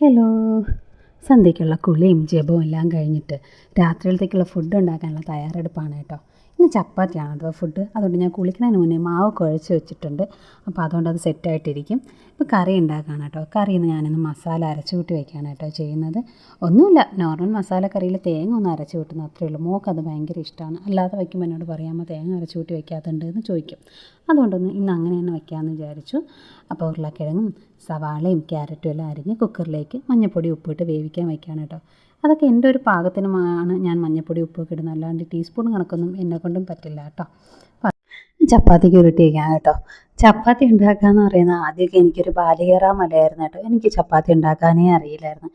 Hello സന്ധ്യയ്ക്കുള്ള കുളിയും ജപവും എല്ലാം കഴിഞ്ഞിട്ട് രാത്രിയിലത്തേക്കുള്ള ഫുഡ് ഉണ്ടാക്കാനുള്ള തയ്യാറെടുപ്പാണ് കേട്ടോ. ഇന്ന് ചപ്പാത്തിയാണ് കേട്ടോ ഫുഡ് അതുകൊണ്ട് ഞാൻ കുളിക്കുന്നതിന് മുന്നേ മാവ് കുഴച്ച് വെച്ചിട്ടുണ്ട്. അപ്പോൾ അതുകൊണ്ട് അത് സെറ്റായിട്ടിരിക്കും ഇപ്പോൾ കറി ഉണ്ടാക്കുകയാണ് കേട്ടോ. കറിയിൽ നിന്ന് ഞാനിന്ന് മസാല അരച്ചു കൂട്ടി വയ്ക്കുകയാണ് കേട്ടോ ചെയ്യുന്നത്. ഒന്നുമില്ല. നോർമൽ മസാല കറിയിൽ തേങ്ങ ഒന്ന് അരച്ചു കൂട്ടുന്നത് അത്രയേ ഉള്ളൂ. മോക്ക് അത് ഭയങ്കര ഇഷ്ടമാണ് അല്ലാതെ വയ്ക്കുമ്പോൾ എന്നോട് പറയാമോ തേങ്ങ അരച്ചു കൂട്ടി വയ്ക്കാത്തുണ്ട് എന്ന് ചോദിക്കും. അതുകൊണ്ടൊന്ന് ഇന്ന് അങ്ങനെ തന്നെ വയ്ക്കാമെന്ന് വിചാരിച്ചു. അപ്പോൾ ഉരുളക്കിഴങ്ങും സവാളയും ക്യാരറ്റും എല്ലാം അരിഞ്ഞ് കുക്കറിലേക്ക് മഞ്ഞൾപ്പൊടി ഉപ്പിട്ട് വേവിക്കാൻ വയ്ക്കുകയാണ് കേട്ടോ. അതൊക്കെ എന്റെ ഒരു പാകത്തിനുമാണ് ഞാൻ മഞ്ഞൾപ്പൊടി ഉപ്പൊക്കെ ഇടുന്നത്. അല്ലാണ്ട് ടീസ്പൂൺ കണക്കൊന്നും എന്നെ കൊണ്ടും പറ്റില്ല കേട്ടോ. ചപ്പാത്തിക്ക് ഉരുട്ടി വയ്ക്കാം കേട്ടോ. ചപ്പാത്തി ഉണ്ടാക്കുക എന്ന് പറയുന്നത് ആദ്യമൊക്കെ എനിക്കൊരു ബാലികേറാ മലയായിരുന്നു കേട്ടോ. എനിക്ക് ചപ്പാത്തി ഉണ്ടാക്കാനേ അറിയില്ലായിരുന്നു.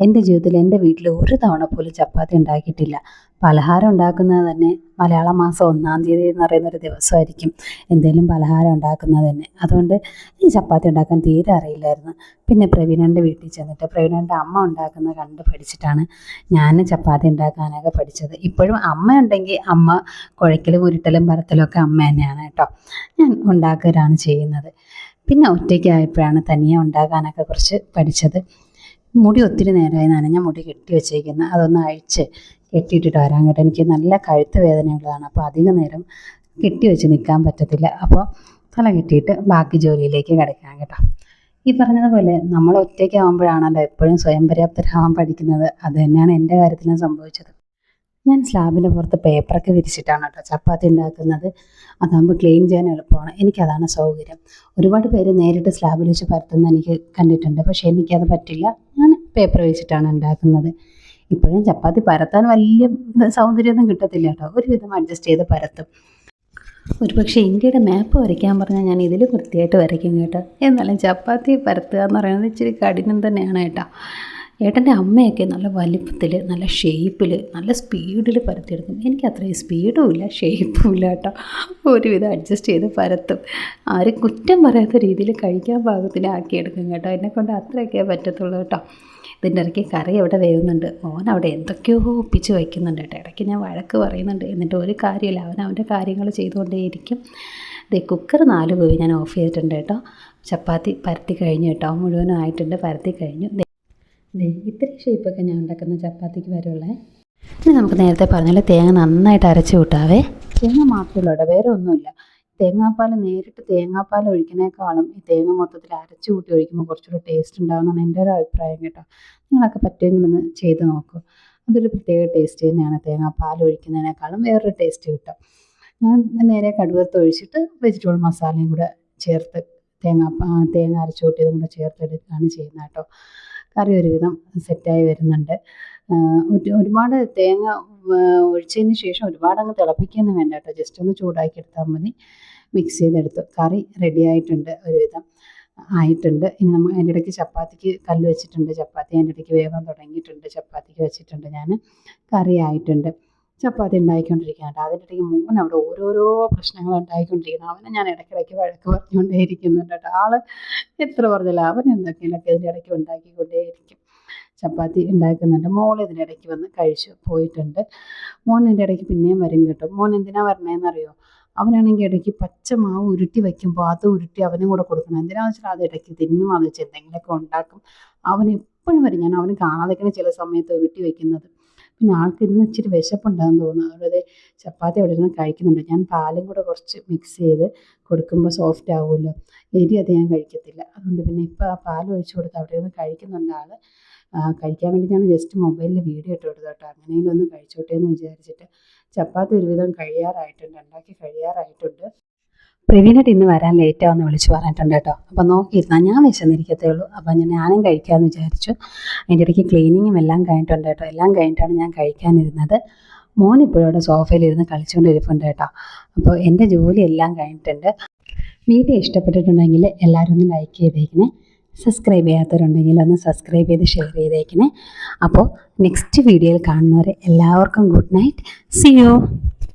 എന്റെ ജീവിതത്തിൽ എന്റെ വീട്ടിൽ ഒരു തവണ പോലും ചപ്പാത്തി ഉണ്ടാക്കിയിട്ടില്ല. പലഹാരം ഉണ്ടാക്കുന്നത് തന്നെ മലയാള മാസം ഒന്നാം തീയതി എന്ന് പറയുന്ന ഒരു ദിവസമായിരിക്കും എന്തെങ്കിലും പലഹാരം ഉണ്ടാക്കുന്നത് തന്നെ. അതുകൊണ്ട് ഈ ചപ്പാത്തി ഉണ്ടാക്കാൻ തീരെ അറിയില്ലായിരുന്നു. പിന്നെ പ്രവീണന്റെ വീട്ടിൽ ചെന്നിട്ട് പ്രവീണന്റെ അമ്മ ഉണ്ടാക്കുന്നത് കണ്ട് പഠിച്ചിട്ടാണ് ഞാൻ ചപ്പാത്തി ഉണ്ടാക്കാനൊക്കെ പഠിച്ചത്. ഇപ്പോഴും അമ്മ ഉണ്ടെങ്കിൽ അമ്മ കുഴക്കലും ഉരുട്ടലും പരത്തലും ഒക്കെ അമ്മ തന്നെയാണ് കേട്ടോ. ഞാൻ ഉണ്ടാക്കലാണ് ചെയ്യുന്നത്. പിന്നെ ഒറ്റയ്ക്കായപ്പോഴാണ് തനിയെ ഉണ്ടാക്കാനൊക്കെ കുറച്ച് പഠിച്ചത്. മുടി ഒത്തിരി നേരമായി നനഞ്ഞ മുടി കെട്ടി വെച്ചേക്കുന്നത് അതൊന്ന് അഴിച്ച് കെട്ടിയിട്ടിട്ട് വരാൻ കേട്ടോ. എനിക്ക് നല്ല കഴുത്ത് വേദനയുള്ളതാണ് അപ്പോൾ അധിക നേരം കെട്ടി വെച്ച് നിൽക്കാൻ പറ്റത്തില്ല. അപ്പോൾ തല കെട്ടിയിട്ട് ബാക്കി ജോലിയിലേക്ക് കിടക്കാൻ കേട്ടോ. ഈ പറഞ്ഞതുപോലെ നമ്മൾ ഒറ്റയ്ക്കാവുമ്പോഴാണല്ലോ എപ്പോഴും സ്വയം പര്യാപ്തരാകാൻ പഠിക്കുന്നത്. അത് തന്നെയാണ് എന്റെ കാര്യത്തിലും സംഭവിച്ചത്. ഞാൻ സ്ലാബിന്റെ പുറത്ത് പേപ്പറൊക്കെ വിരിച്ചിട്ടാണ് കേട്ടോ ചപ്പാത്തി ഉണ്ടാക്കുന്നത്. അതാകുമ്പോൾ ക്ലീൻ ചെയ്യാൻ എളുപ്പമാണ്. എനിക്കതാണ് സൗകര്യം. ഒരുപാട് പേര് നേരിട്ട് സ്ലാബിൽ വെച്ച് പരത്തുന്ന എനിക്ക് കണ്ടിട്ടുണ്ട്. പക്ഷേ എനിക്കത് പറ്റില്ല. ഞാൻ പേപ്പർ വെച്ചിട്ടാണ് ഉണ്ടാക്കുന്നത്. ഇപ്പോഴും ചപ്പാത്തി പരത്താൻ വലിയ സൗന്ദര്യമൊന്നും കിട്ടത്തില്ല കേട്ടോ. ഒരുവിധം അഡ്ജസ്റ്റ് ചെയ്ത് പരത്തും. ഒരു പക്ഷേ ഇന്ത്യയുടെ മാപ്പ് വരയ്ക്കാൻ പറഞ്ഞാൽ ഞാൻ ഇതിൽ വൃത്തിയായിട്ട് വരയ്ക്കും കേട്ടോ. എന്നാലും ചപ്പാത്തി പരത്തുക എന്ന് പറയുന്നത് ഇച്ചിരി കഠിനം തന്നെയാണ് കേട്ടോ. ഏട്ടന്റെ അമ്മയൊക്കെ നല്ല വലിപ്പത്തിൽ നല്ല ഷേപ്പിൽ നല്ല സ്പീഡിൽ പരത്തിയെടുക്കും. എനിക്ക് അത്രയും സ്പീഡും ഇല്ല ഷേപ്പും ഇല്ല കേട്ടോ. ഒരുവിധം അഡ്ജസ്റ്റ് ചെയ്ത് പരത്തും. ആരും കുറ്റം പറയാത്ത രീതിയിൽ കഴിക്കാൻ പാകത്തിന് ആക്കിയെടുക്കും കേട്ടോ. എന്നെക്കൊണ്ട് അത്രയൊക്കെ പറ്റത്തുള്ളൂ കേട്ടോ. ഇതിന്റെ ഇടയ്ക്ക് കറി അവിടെ വേവുന്നുണ്ട്. ഓൻ അവിടെ എന്തൊക്കെയോ ഒപ്പിച്ച് വയ്ക്കുന്നുണ്ട് കേട്ടോ. ഇടയ്ക്ക് ഞാൻ വഴക്ക് പറയുന്നുണ്ട്. എന്നിട്ട് ഒരു കാര്യമില്ല. അവൻ അവന്റെ കാര്യങ്ങൾ ചെയ്തുകൊണ്ടേയിരിക്കും. ദേ കുക്കർ നാല് പോയി ഞാൻ ഓഫ് ചെയ്തിട്ടുണ്ട് കേട്ടോ. ചപ്പാത്തി പരത്തി കഴിഞ്ഞു കേട്ടോ. മുഴുവനും ആയിട്ടുണ്ട്. പരത്തി കഴിഞ്ഞു. ഇത്രയും ഷേപ്പൊക്കെ ഞാൻ ഉണ്ടാക്കുന്ന ചപ്പാത്തിക്ക് വരുള്ളേ. ഇനി നമുക്ക് നേരത്തെ പറഞ്ഞാൽ തേങ്ങ നന്നായിട്ട് അരച്ച് കൂട്ടാവേ. തേങ്ങ മാത്രമല്ല വേറെ ഒന്നുമില്ല. തേങ്ങാപ്പാൽ നേരിട്ട് തേങ്ങാപ്പാൽ ഒഴിക്കുന്നേക്കാളും ഈ തേങ്ങ മൊത്തത്തിൽ അരച്ച് കൂട്ടി ഒഴിക്കുമ്പോൾ കുറച്ചുകൂടി ടേസ്റ്റ് ഉണ്ടാകുമെന്നാണ് എന്റെ ഒരു അഭിപ്രായം കേട്ടോ. നിങ്ങളൊക്കെ പറ്റുമെങ്കിൽ ഒന്ന് ചെയ്ത് നോക്കൂ. അതൊരു പ്രത്യേക ടേസ്റ്റ് തന്നെയാണ് തേങ്ങാപ്പാൽ ഒഴിക്കുന്നതിനേക്കാളും വേറൊരു ടേസ്റ്റ് കിട്ടും. ഞാൻ നേരെ കടുവർത്ത് ഒഴിച്ചിട്ട് വെജിറ്റബിൾ മസാലയും കൂടെ ചേർത്ത് തേങ്ങ തേങ്ങ അരച്ചു കൂട്ടിയതും കൂടെ ചേർത്തെടുക്കുകയാണ് ചെയ്യുന്നത് കേട്ടോ. കറി ഒരുവിധം സെറ്റായി വരുന്നുണ്ട്. ഒരു ഒരുപാട് തേങ്ങ ഒഴിച്ചതിന് ശേഷം ഒരുപാട് അങ്ങ് തിളപ്പിക്കുകയൊന്നും വേണ്ട കേട്ടോ. ജസ്റ്റ് ഒന്ന് ചൂടാക്കി എടുത്താൽ മതി. മിക്സ് ചെയ്തെടുത്തു. കറി റെഡി ആയിട്ടുണ്ട് ഒരുവിധം. ആയിട്ടുണ്ട്. ഇനി നമ്മൾ അതിന്റെ ഇടയ്ക്ക് ചപ്പാത്തിക്ക് കല്ല് വെച്ചിട്ടുണ്ട്. ചപ്പാത്തി അതിന്റെ ഇടയ്ക്ക് വേവാൻ തുടങ്ങിയിട്ടുണ്ട്. ചപ്പാത്തിക്ക് വെച്ചിട്ടുണ്ട് ഞാൻ കറി ആയിട്ടുണ്ട്. ചപ്പാത്തി ഉണ്ടായിക്കൊണ്ടിരിക്കുകയാണ്. അതിന്റെ ഇടയ്ക്ക് മോൻ അവിടെ ഓരോരോ പ്രശ്നങ്ങൾ ഉണ്ടായിക്കൊണ്ടിരിക്കുന്നു. അവനെ ഞാൻ ഇടയ്ക്കിടയ്ക്ക് വഴക്ക് പറഞ്ഞുകൊണ്ടേ ഇരിക്കുന്നുണ്ട് കേട്ടോ. ആൾ എത്ര പറഞ്ഞാലും അവൻ എന്തൊക്കെയൊക്കെ ഇതിന്റെ ഇടയ്ക്ക് ഉണ്ടാക്കിക്കൊണ്ടേയിരിക്കും. ചപ്പാത്തി ഉണ്ടാക്കുന്നുണ്ട്. മോൾ ഇതിന്റെ ഇടയ്ക്ക് വന്ന് കഴിച്ചു പോയിട്ടുണ്ട്. മോൻ ഇതിന്റെ ഇടയ്ക്ക് പിന്നെയും വരും കേട്ടോ. മോൻ എന്തിനാ വരണേന്നറിയോ? അവനാണെങ്കിൽ ഇടയ്ക്ക് പച്ചമാവ് ഉരുട്ടി വയ്ക്കുമ്പോൾ അത് ഉരുട്ടി അവനും കൂടെ കൊടുക്കണം. എന്തിനാണെന്ന് വെച്ചാൽ അത് ഇടയ്ക്ക് തിന്നുമാന്ന് വെച്ചാൽ എന്തെങ്കിലുമൊക്കെ ഉണ്ടാക്കും. അവൻ എപ്പോഴും വരും. ഞാൻ അവന് കാണാതെ ചില സമയത്ത് ഉരുട്ടി വയ്ക്കുന്നത്. പിന്നെ ആൾക്ക് ഇന്ന് ഇച്ചിരി വിശപ്പുണ്ടാകുന്നു തോന്നുന്നു. അതുകൊണ്ട് ചപ്പാത്തി അവിടെ ഇരുന്ന് കഴിക്കുന്നുണ്ട്. ഞാൻ പാലും കൂടെ കുറച്ച് മിക്സ് ചെയ്ത് കൊടുക്കുമ്പോൾ സോഫ്റ്റ് ആവുമല്ലോ. എരി അത് ഞാൻ കഴിക്കത്തില്ല. അതുകൊണ്ട് പിന്നെ ഇപ്പോൾ ആ പാൽ ഒഴിച്ചു കൊടുത്ത് അവിടെ ഇരുന്ന് കഴിക്കുന്നുണ്ട് ആൾ കഴിക്കാൻ വേണ്ടി ഞാൻ ജസ്റ്റ് മൊബൈലിൽ വീഡിയോ ഇട്ട് കൊടുത്തു കേട്ടോ. അങ്ങനെയെങ്കിലും ഒന്ന് കഴിച്ചോട്ടെ എന്ന് വിചാരിച്ചിട്ട്. ചപ്പാത്തി ഒരുവിധം കഴിയാറായിട്ടുണ്ട്. ഉണ്ടാക്കി കഴിയാറായിട്ടുണ്ട്. പ്രവീണായിട്ട് ഇന്ന് വരാൻ ലേറ്റാവെന്ന് വിളിച്ച് പറഞ്ഞിട്ടുണ്ട് കേട്ടോ. അപ്പോൾ നോക്കിയിരുന്നാൽ ഞാൻ വിശന്നിരിക്കത്തേ ഉള്ളൂ. അപ്പോൾ ഞാൻ ഞാനും കഴിക്കാമെന്ന് വിചാരിച്ചു. അതിന്റെ ഇടയ്ക്ക് ക്ലീനിങ്ങും എല്ലാം കഴിഞ്ഞിട്ടുണ്ട് കേട്ടോ. എല്ലാം കഴിഞ്ഞിട്ടാണ് ഞാൻ കഴിക്കാനിരുന്നത്. മോൻ ഇപ്പോഴും അവിടെ സോഫയിലിരുന്ന് കളിച്ചുകൊണ്ടിരിപ്പുണ്ട് കേട്ടോ. അപ്പോൾ എന്റെ ജോലി എല്ലാം കഴിഞ്ഞിട്ടുണ്ട്. വീഡിയോ ഇഷ്ടപ്പെട്ടിട്ടുണ്ടെങ്കിൽ എല്ലാവരും ഒന്ന് ലൈക്ക് ചെയ്തേക്കണേ. സബ്സ്ക്രൈബ് ചെയ്യാത്തവരുണ്ടെങ്കിൽ ഒന്ന് സബ്സ്ക്രൈബ് ചെയ്ത് ഷെയർ ചെയ്തേക്കണേ. അപ്പോൾ നെക്സ്റ്റ് വീഡിയോയിൽ കാണുന്നവരെ എല്ലാവർക്കും ഗുഡ് നൈറ്റ് സി യു